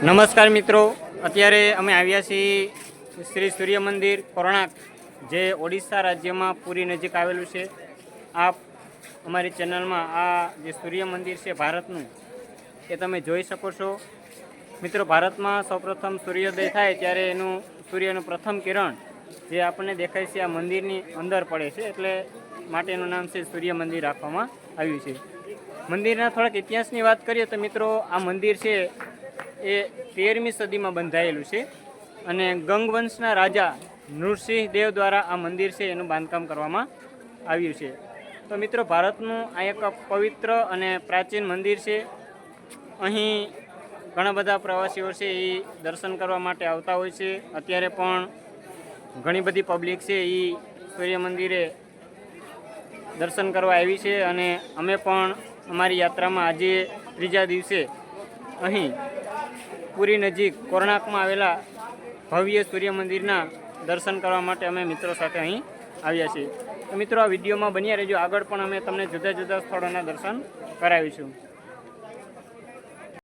નમસ્કાર મિત્રો. અત્યારે અમે આવ્યા છીએ શ્રી સૂર્ય મંદિર કોર્ણાક જે ઓડિશા રાજ્યમાં પુરી નજીક આવેલું છે. આપ અમારી ચેનલમાં આ જે સૂર્ય મંદિર છે ભારતનું, એ તમે જોઈ શકો છો. મિત્રો, ભારતમાં સૌપ્રથમ સૂર્યોદય થાય ત્યારે એનું, સૂર્યનું પ્રથમ કિરણ જે આપણને દેખાય છે, આ મંદિરની અંદર પડે છે. એટલે માટે એનું નામ છે સૂર્ય મંદિર રાખવામાં આવ્યું છે. મંદિરના થોડાક ઇતિહાસની વાત કરીએ તો મિત્રો, આ મંદિર છે એ તેરમી સદીમાં બંધાયેલું છે અને ગંગવંશના રાજા નૃસિંહદેવ દ્વારા આ મંદિર છે એનું બાંધકામ કરવામાં આવ્યું છે. તો મિત્રો, ભારતનું આ એક પવિત્ર અને પ્રાચીન મંદિર છે. અહીં ઘણા બધા પ્રવાસીઓ છે એ દર્શન કરવા માટે આવતા હોય છે. અત્યારે પણ ઘણી બધી પબ્લિક છે એ સૂર્ય મંદિરે દર્શન કરવા આવી છે અને અમે પણ અમારી યાત્રામાં આજે ત્રીજા દિવસે અહીં પુરી નજીક કોર્ણાકમાં આવેલા ભવ્ય સૂર્ય મંદિરના દર્શન કરવા માટે અમે મિત્રો સાથે અહીં આવ્યા છીએ. તો મિત્રો, આ વિડીયોમાં બન્યા રહેજો. આગળ પણ અમે તમને જુદા જુદા સ્થળોના દર્શન કરાવીશું.